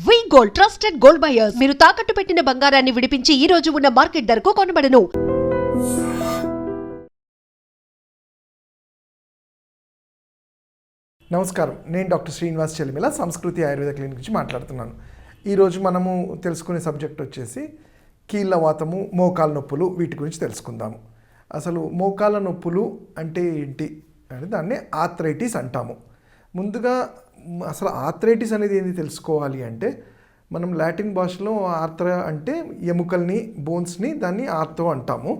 V gold trusted gold buyers మీరు తాకట్టు పెట్టిన బంగారాన్ని విడిపించి ఈ రోజు ఉన్న మార్కెట్ ధరకు కొనబడను. నమస్కారం. నేను డాక్టర్ శ్రీనివాస్ చెలిమిల సంస్కృతి ఆయుర్వేద క్లినిక్ నుంచి మాట్లాడుతున్నాను. ఈరోజు మనము తెలుసుకునే సబ్జెక్ట్ వచ్చేసి కీళ్ళ వాతము మోకాల నొప్పులు వీటి గురించి తెలుసుకుందాము. అసలు మోకాల నొప్పులు అంటే ఏంటి? అంటే దాన్ని ఆథ్రైటిస్ అంటాము. ముందుగా అసలు ఆర్థరైటిస్ అనేది ఏంది తెలుసుకోవాలి అంటే మనం లాటిన్ భాషలో ఆర్థ్ర అంటే ఎముకల్ని బోన్స్ని దాన్ని ఆర్థో అంటాము.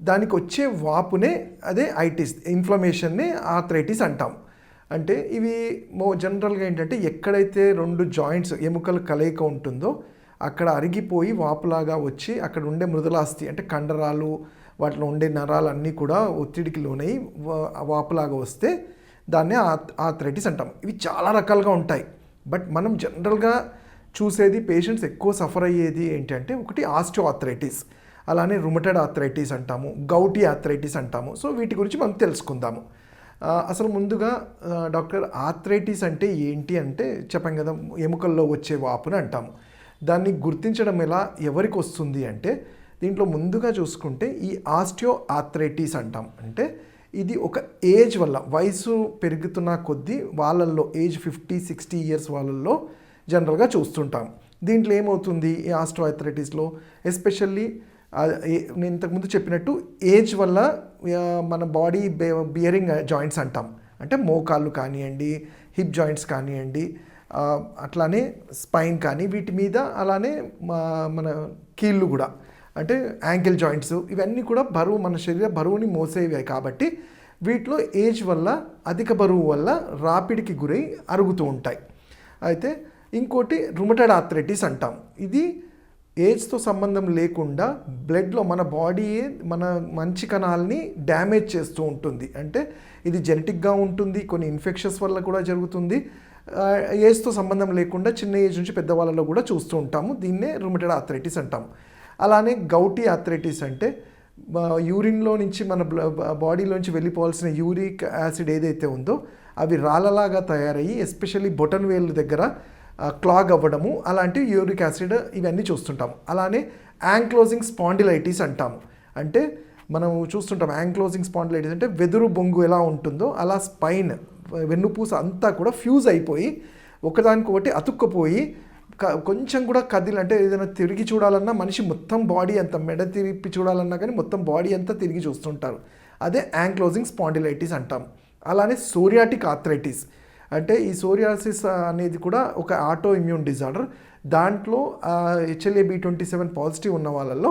దానికి వచ్చే వాపునే అదే ఐటిస్ ఇన్ఫ్లమేషన్ని ఆర్థరైటిస్ అంటాము అంటే ఇవి మో జనరల్గా ఏంటంటే ఎక్కడైతే రెండు జాయింట్స్ ఎముకల కలయిక ఉంటుందో అక్కడ అరిగిపోయి వాపులాగా వచ్చి అక్కడ ఉండే మృదులాస్థి అంటే కండరాలు వాటిలో ఉండే నరాలు అన్నీ కూడా ఒత్తిడికి లోనై వా- వాపులాగా వస్తే దాన్నే ఆథరైటిస్ అంటాం. ఇవి చాలా రకాలుగా ఉంటాయి. బట్ మనం జనరల్గా చూసేది పేషెంట్స్ ఎక్కువ సఫర్ అయ్యేది ఏంటంటే ఒకటి ఆస్టియో ఆథరైటిస్ అలానే రుమటెడ్ ఆథరైటిస్ అంటాము గౌటీ ఆథ్రైటిస్ అంటాము. సో వీటి గురించి మనం తెలుసుకుందాము. అసలు ముందుగా డాక్టర్ ఆథరైటిస్ అంటే ఏంటి అంటే చెప్పాం కదా ఎముకల్లో వచ్చే వాపుని అంటాము. దాన్ని గుర్తించడం ఎలా ఎవరికి వస్తుంది అంటే దీంట్లో ముందుగా చూసుకుంటే ఈ ఆస్టియో ఆథరైటిస్ అంటాం. అంటే ఇది ఒక ఏజ్ వల్ల వయసు పెరుగుతున్న కొద్దీ వాళ్ళల్లో ఏజ్ ఫిఫ్టీ సిక్స్టీ ఇయర్స్ వాళ్ళల్లో జనరల్గా చూస్తుంటాం. దీంట్లో ఏమవుతుంది ఈ ఆస్ట్రో ఆథరైటిస్లో ఎస్పెషల్లీ నేను ఇంతకుముందు చెప్పినట్టు ఏజ్ వల్ల మన బాడీ బియరింగ్ జాయింట్స్ అంటాం. అంటే మోకాళ్ళు కానివ్వండి హిప్ జాయింట్స్ కానివ్వండి అట్లానే స్పైన్ కానీ వీటి మీద అలానే మా- మన కీళ్ళు కూడా. అంటే యాంకిల్ జాయింట్స్ ఇవన్నీ కూడా బరువు మన శరీర బరువుని మోసేవి కాబట్టి వీటిలో ఏజ్ వల్ల అధిక బరువు వల్ల రాపిడికి గురై అరుగుతూ ఉంటాయి. అయితే ఇంకోటి రుమటెడ్ ఆథరైటిస్ అంటాం. ఇది ఏజ్తో సంబంధం లేకుండా బ్లడ్లో మన బాడీ మన మంచి కణాలని డ్యామేజ్ చేస్తూ ఉంటుంది. అంటే ఇది జెనెటిక్గా ఉంటుంది కొన్ని ఇన్ఫెక్షన్స్ వల్ల కూడా జరుగుతుంది. ఏజ్తో సంబంధం లేకుండా చిన్న ఏజ్ నుంచి పెద్దవాళ్ళలో కూడా చూస్తూ ఉంటాము. దీన్నే రుమటెడ్ ఆథరైటిస్ అంటాము అలానే గౌటీ ఆథరైటిస్ అంటే యూరిన్లో నుంచి మన బాడీలోంచి వెళ్ళిపోవాల్సిన యూరిక్ యాసిడ్ ఏదైతే ఉందో అవి రాళ్ళలాగా తయారయ్యి ఎస్పెషల్లీ బొటన్ వేలు దగ్గర క్లాగ్ అవ్వడము అలాంటి యూరిక్ యాసిడ్ ఇవన్నీ చూస్తుంటాము. అలానే యాంక్లోజింగ్ స్పాండిలైటిస్ అంటాము. అంటే మనం చూస్తుంటాం యాంక్లోజింగ్ స్పాండిలైటిస్ అంటే వెదురు బొంగు ఎలా ఉంటుందో అలా స్పైన్ వెన్నుపూస అంతా కూడా ఫ్యూజ్ అయిపోయి ఒకదానికొకటి అతుక్కుపోయి కొంచెం కూడా కదిలి అంటే ఏదైనా తిరిగి చూడాలన్నా మనిషి మొత్తం బాడీ అంతా మెడ తిరిపి చూడాలన్నా కానీ మొత్తం బాడీ అంతా తిరిగి చూస్తుంటారు. అదే యాంక్లోజింగ్ స్పాండిలైటిస్ అంటాం. అలానే సోరియాటిక్ ఆథరైటిస్ అంటే ఈ సోరియాసిస్ అనేది కూడా ఒక ఆటో ఇమ్యూన్ డిజార్డర్ దాంట్లో HLA B twenty seven positive ఉన్న వాళ్ళల్లో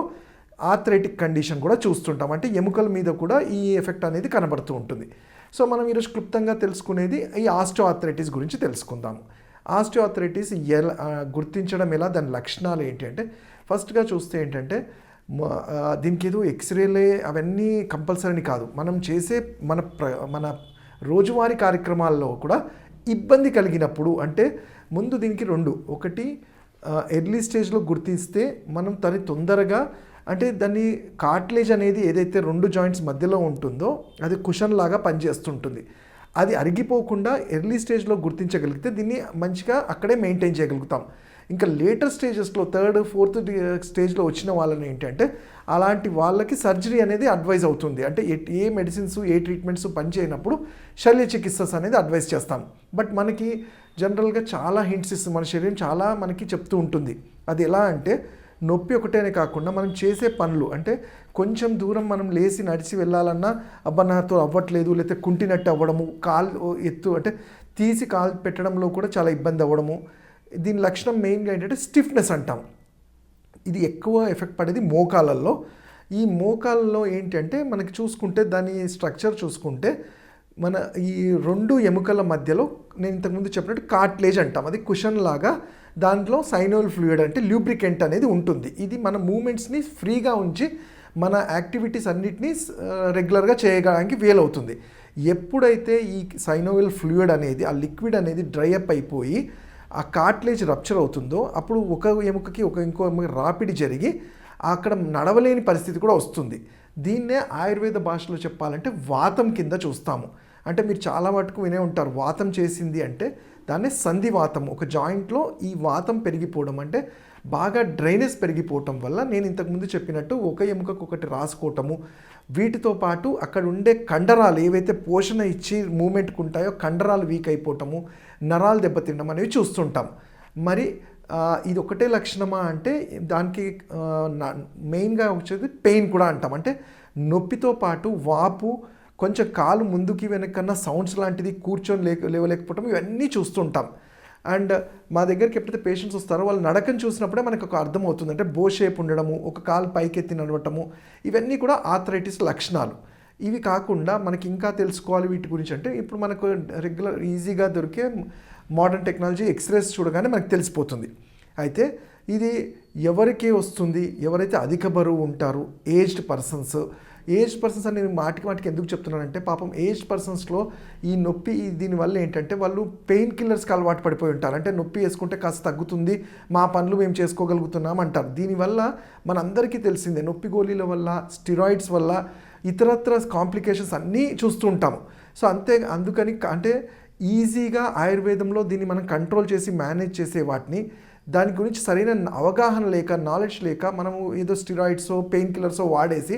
ఆథరైటిక్ కండిషన్ కూడా చూస్తుంటాం. అంటే ఎముకల మీద కూడా ఈ ఎఫెక్ట్ అనేది కనబడుతూ ఉంటుంది. సో మనం ఈరోజు క్లుప్తంగా తెలుసుకునేది ఈ ఆస్టో ఆథరైటిస్ గురించి తెలుసుకుందాము ఆస్టో ఎలా గుర్తించడం ఎలా? దాని లక్షణాలు ఏంటి అంటే ఫస్ట్గా చూస్తే ఏంటంటే దీనికి ఏదో ఎక్స్రేలే అవన్నీ కంపల్సరీ కాదు. మనం చేసే మన ప్ర మన రోజువారీ కార్యక్రమాల్లో కూడా ఇబ్బంది కలిగినప్పుడు అంటే ముందు దీనికి రెండు. ఒకటి ఎర్లీ స్టేజ్లో గుర్తిస్తే మనం దాన్ని తొందరగా అంటే దాన్ని కార్ట్లేజ్ అనేది ఏదైతే రెండు జాయింట్స్ మధ్యలో ఉంటుందో అది కుషన్ లాగా పనిచేస్తుంటుంది. అది అరిగిపోకుండా ఎర్లీ స్టేజ్లో గుర్తించగలిగితే దీన్ని మంచిగా అక్కడే మెయింటైన్ చేయగలుగుతాం. ఇంకా లేటర్ స్టేజెస్లో థర్డ్ ఫోర్త్ స్టేజ్లో వచ్చిన వాళ్ళని ఏంటంటే అలాంటి వాళ్ళకి సర్జరీ అనేది అడ్వైజ్ అవుతుంది. అంటే ఏ- ఏ మెడిసిన్స్ ఏ ట్రీట్మెంట్స్ పనిచేయనప్పుడు శల్య చికిత్సస్ అనేది అడ్వైజ్ చేస్తాం. బట్ మనకి జనరల్గా చాలా హింట్స్ ఇస్తుంది. మన శరీరం చాలా మనకి చెప్తూ ఉంటుంది. అది ఎలా అంటే నొప్పి ఒకటేనే కాకుండా మనం చేసే పనులు అంటే కొంచెం దూరం మనం లేచి నడిచి వెళ్ళాలన్నా అబ్బా నాతో అవ్వట్లేదు లేకపోతే కుంటినట్టు అవ్వడము కాలు ఎత్తు అంటే తీసి కాలు పెట్టడంలో కూడా చాలా ఇబ్బంది అవ్వడము. దీని లక్షణం మెయిన్గా ఏంటంటే స్టిఫ్నెస్ అంటాం. ఇది ఎక్కువ ఎఫెక్ట్ పడేది మోకాలల్లో ఈ మోకాళ్ళలో ఏంటంటే మనకి చూసుకుంటే దాని స్ట్రక్చర్ చూసుకుంటే మన ఈ రెండు ఎముకల మధ్యలో నేను ఇంతకుముందు చెప్పినట్టు కార్ట్లేజ్ అంటాం. అది కుషన్ లాగా దాంట్లో సైనోల్ ఫ్లూయిడ్ అంటే ల్యూబ్రికెంట్ అనేది ఉంటుంది. ఇది మన మూమెంట్స్ని ఫ్రీగా ఉంచి మన యాక్టివిటీస్ అన్నిటినీ రెగ్యులర్గా చేయడానికి వీలవుతుంది. ఎప్పుడైతే ఈ సైనోవెల్ ఫ్లూయిడ్ అనేది ఆ లిక్విడ్ అనేది డ్రై అప్ అయిపోయి ఆ కార్ట్లేజ్ రప్చర్ అవుతుందో అప్పుడు ఒక ఎముకకి ఒక ఇంకో ఎముక రాపిడి జరిగి అక్కడ నడవలేని పరిస్థితి కూడా వస్తుంది. దీన్నే ఆయుర్వేద భాషలో చెప్పాలంటే వాతం కింద చూస్తాము. అంటే మీరు చాలా మటుకు వినే ఉంటారు వాతం చేసింది అంటే దాన్నే సంధివాతం ఒక జాయింట్లో ఈ వాతం పెరిగిపోవడం అంటే బాగా డ్రైనేజ్ పెరిగిపోవటం వల్ల నేను ఇంతకుముందు చెప్పినట్టు ఒక ఎముకకు ఒకటి రాసుకోవటము వీటితో పాటు అక్కడ ఉండే కండరాలు ఏవైతే పోషణ ఇచ్చి మూమెంట్కి ఉంటాయో కండరాలు వీక్ అయిపోవటము నరాలు దెబ్బతినడం అనేవి చూస్తుంటాం. మరి ఇది ఒకటే లక్షణమా అంటే దానికి మెయిన్గా వచ్చేది పెయిన్ కూడా అంటాం. అంటే నొప్పితో పాటు వాపు కొంచెం కాలు ముందుకి వెనకన్నా సౌండ్స్ లాంటిది కూర్చొని లేక లేవలేకపోవటం ఇవన్నీ చూస్తుంటాం. అండ్ మా దగ్గరికి ఎప్పుడైతే పేషెంట్స్ వస్తారో వాళ్ళు నడకను చూసినప్పుడే మనకు ఒక అర్థం అవుతుంది అంటే బో షేప్ ఉండడము ఒక కాలు పైకెత్తి నడవటము ఇవన్నీ కూడా ఆథరైటిస్ లక్షణాలు. ఇవి కాకుండా మనకి ఇంకా తెలుసుకోవాలి వీటి గురించి అంటే ఇప్పుడు మనకు రెగ్యులర్ ఈజీగా దొరికే మోడర్న్ టెక్నాలజీ ఎక్స్రేస్ చూడగానే మనకు తెలిసిపోతుంది. అయితే ఇది ఎవరికి వస్తుంది? ఎవరైతే అధిక బరువు ఉంటారు ఏజ్డ్ పర్సన్స్ ఏజ్ పర్సన్స్ అని నేను మాటికి మాటికి ఎందుకు చెప్తున్నానంటే పాపం ఏజ్ పర్సన్స్లో ఈ నొప్పి దీనివల్ల ఏంటంటే వాళ్ళు పెయిన్ కిల్లర్స్కి అలవాటు పడిపోయి ఉంటారు. అంటే నొప్పి వేసుకుంటే కాస్త తగ్గుతుంది మా పనులు మేము చేసుకోగలుగుతున్నాం అంటారు. దీనివల్ల మనందరికీ తెలిసిందే నొప్పి గోళీల వల్ల స్టిరాయిడ్స్ వల్ల ఇతరత్ర కాంప్లికేషన్స్ అన్నీ చూస్తూ ఉంటాము. సో అంతే అందుకని అంటే ఈజీగా ఆయుర్వేదంలో దీన్ని మనం కంట్రోల్ చేసి మేనేజ్ చేసే వాటిని దాని గురించి సరైన అవగాహన లేక నాలెడ్జ్ లేక మనము ఏదో స్టిరాయిడ్స్ పెయిన్ కిల్లర్స్ వాడేసి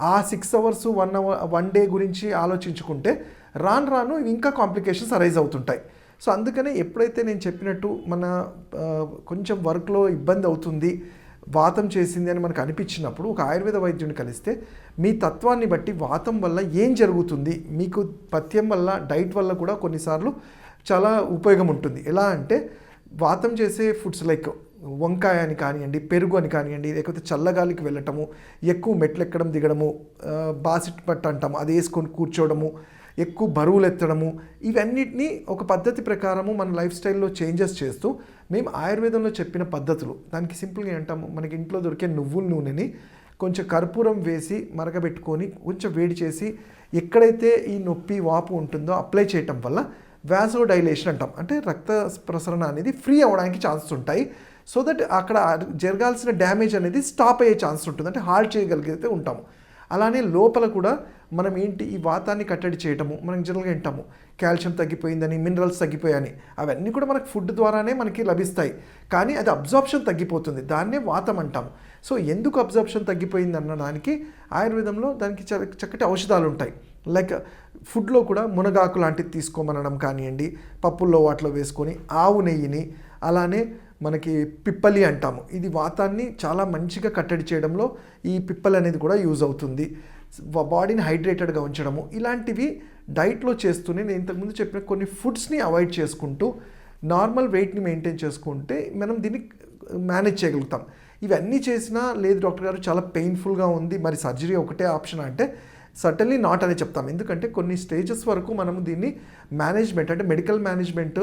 ఆ six hours one hour one day గురించి ఆలోచించుకుంటే రాను రాను ఇంకా కాంప్లికేషన్స్ అరైజ్ అవుతుంటాయి. సో అందుకనే ఎప్పుడైతే నేను చెప్పినట్టు మన కొంచెం వర్క్లో ఇబ్బంది అవుతుంది వాతం చేసింది అని మనకు అనిపించినప్పుడు ఒక ఆయుర్వేద వైద్యుని కలిస్తే మీ తత్వాన్ని బట్టి వాతం వల్ల ఏం జరుగుతుంది మీకు పథ్యం వల్ల డైట్ వల్ల కూడా కొన్నిసార్లు చాలా ఉపయోగం ఉంటుంది. ఎలా అంటే వాతం చేసే ఫుడ్స్ లైక్ వంకాయ అని కానివ్వండి పెరుగు అని కానివ్వండి లేకపోతే చల్లగాలికి వెళ్ళటము ఎక్కువ మెట్లు ఎక్కడం దిగడము బాసిట్ పట్టు అంటాము అది వేసుకొని కూర్చోవడము ఎక్కువ బరువులు ఎత్తడము ఇవన్నిటిని ఒక పద్ధతి ప్రకారము మన లైఫ్ స్టైల్లో చేంజెస్ చేస్తూ మేము ఆయుర్వేదంలో చెప్పిన పద్ధతులు దానికి సింపుల్గా అంటాము మనకి ఇంట్లో దొరికే నువ్వుల నూనెని కొంచెం కర్పూరం వేసి మరగబెట్టుకొని కొంచెం వేడి చేసి ఎక్కడైతే ఈ నొప్పి వాపు ఉంటుందో అప్లై చేయటం వల్ల వ్యాసో డైలేషన్ అంటాం. అంటే రక్త ప్రసరణ అనేది ఫ్రీ అవ్వడానికి ఛాన్సెస్ ఉంటాయి. సో దట్ అక్కడ జరగాల్సిన డ్యామేజ్ అనేది స్టాప్ అయ్యే ఛాన్స్ ఉంటుంది. అంటే హాల్ట్ చేయగలిగితే ఉంటాము. అలానే లోపల కూడా మనం ఏంటి ఈ వాతాన్ని కట్టడి చేయటము మనం జనరల్గా వింటాము. కాల్షియం తగ్గిపోయిందని మినరల్స్ తగ్గిపోయాయని. అవన్నీ కూడా మనకు ఫుడ్ ద్వారానే మనకి లభిస్తాయి. కానీ అది అబ్జార్ప్షన్ తగ్గిపోతుంది. దాన్నే వాతం అంటాము. సో ఎందుకు అబ్జార్ప్షన్ తగ్గిపోయింది అన్నదానికి ఆయుర్వేదంలో దానికి చ- చక్కటి ఔషధాలు ఉంటాయి. లైక్ ఫుడ్లో కూడా మునగాకు లాంటిది తీసుకోమనడం కానివ్వండి పప్పుల్లో వాటిలో వేసుకొని ఆవు నెయ్యిని అలానే మనకి పిప్పలి అంటాము. ఇది వాతాన్ని చాలా మంచిగా కట్టడి చేయడంలో ఈ పిప్పలి అనేది కూడా యూజ్ అవుతుంది. బాడీని హైడ్రేటెడ్గా ఉంచడము. ఇలాంటివి డైట్లో చేస్తూనే నేను ఇంతకుముందు చెప్పిన కొన్ని ఫుడ్స్ని అవాయిడ్ చేసుకుంటూ నార్మల్ వెయిట్ని మెయింటైన్ చేసుకుంటే మనం దీన్ని మేనేజ్ చేయగలుగుతాం. ఇవన్నీ చేసినా లేదు డాక్టర్ గారు చాలా పెయిన్ఫుల్గా ఉంది. మరి సర్జరీ ఒకటే ఆప్షన్ అంటే సటన్లీ నాట్ అని చెప్తాం. ఎందుకంటే కొన్ని స్టేజెస్ వరకు మనము దీన్ని మేనేజ్మెంట్ అంటే మెడికల్ మేనేజ్మెంట్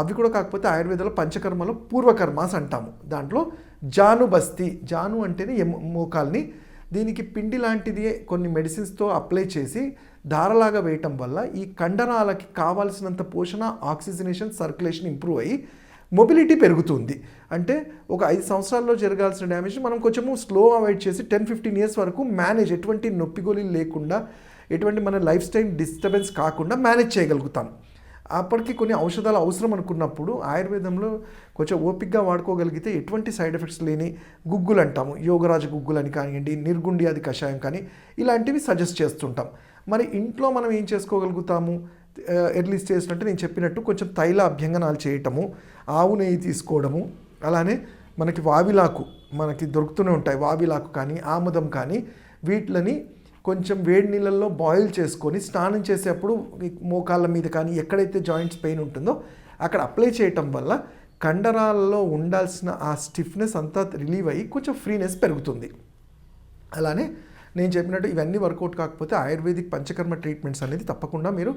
అవి కూడా కాకపోతే ఆయుర్వేదంలో పంచకర్మలో పూర్వకర్మాస్ అంటాము. దాంట్లో జాను బస్తి జాను అంటేనే మోకాల్ని. దీనికి పిండి లాంటిది కొన్ని మెడిసిన్స్తో అప్లై చేసి ధారలాగా వేయటం వల్ల ఈ కండరాలకి కావాల్సినంత పోషణ ఆక్సిజనేషన్ సర్క్యులేషన్ ఇంప్రూవ్ అయ్యి మొబిలిటీ పెరుగుతుంది. అంటే ఒక ఐదు సంవత్సరాల్లో జరగాల్సిన డ్యామేజ్ మనం కొంచెము స్లో అవాయిడ్ చేసి టెన్ ఫిఫ్టీన్ ఇయర్స్ వరకు మేనేజ్ ఎటువంటి నొప్పిగోలీలు లేకుండా ఎటువంటి మన లైఫ్ స్టైల్ డిస్టర్బెన్స్ కాకుండా మేనేజ్ చేయగలుగుతాం. అప్పటికి కొన్ని ఔషధాలు అవసరం అనుకున్నప్పుడు ఆయుర్వేదంలో కొంచెం ఓపిక్గా వాడుకోగలిగితే ఎటువంటి సైడ్ ఎఫెక్ట్స్ లేని గుగ్గులు అంటాము. యోగరాజు గుగ్గులు అని కానివ్వండి నిర్గుండి అది కషాయం కానీ ఇలాంటివి సజెస్ట్ చేస్తుంటాం. మరి ఇంట్లో మనం ఏం చేసుకోగలుగుతాము? ఎర్లీ చేసినట్టు అంటే నేను చెప్పినట్టు కొంచెం తైల అభ్యంగనాలు చేయటము ఆవు నెయ్యి తీసుకోవడము అలానే మనకి వావిలాకు మనకి దొరుకుతూనే ఉంటాయి. వావిలాకు కానీ ఆముదం కానీ వీటిని కొంచెం వేడి నీళ్ళల్లో బాయిల్ చేసుకొని స్నానం చేసేప్పుడు మోకాళ్ళ మీద కానీ ఎక్కడైతే జాయింట్స్ పెయిన్ ఉంటుందో అక్కడ అప్లై చేయటం వల్ల కండరాలలో ఉండాల్సిన ఆ స్టిఫ్నెస్ అంతా రిలీవ్ అయ్యి కొంచెం ఫ్రీనెస్ పెరుగుతుంది. అలానే నేను చెప్పినట్టు ఇవన్నీ వర్కౌట్ కాకపోతే ఆయుర్వేదిక్ పంచకర్మ ట్రీట్మెంట్స్ అనేది తప్పకుండా మీరు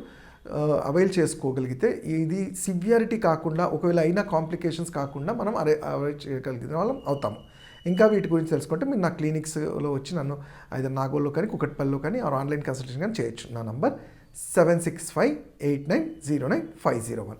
అవైల్ చేసుకోగలిగితే ఇది సివియారిటీ కాకుండా ఒకవేళ అయినా కాంప్లికేషన్స్ కాకుండా మనం అరే అవైల్ చేయగలిగిన వాళ్ళం అవుతాము ఇంకా వీటి గురించి తెలుసుకుంటే మీరు నా క్లినిక్స్లో వచ్చి నన్ను అయితే నాగోల్లో కానీ కుకట్పల్లిలో కానీ ఆర్ ఆన్లైన్ కన్సల్టేషన్ కానీ చేయొచ్చు. నా number seven six five eight nine zero nine five zero one.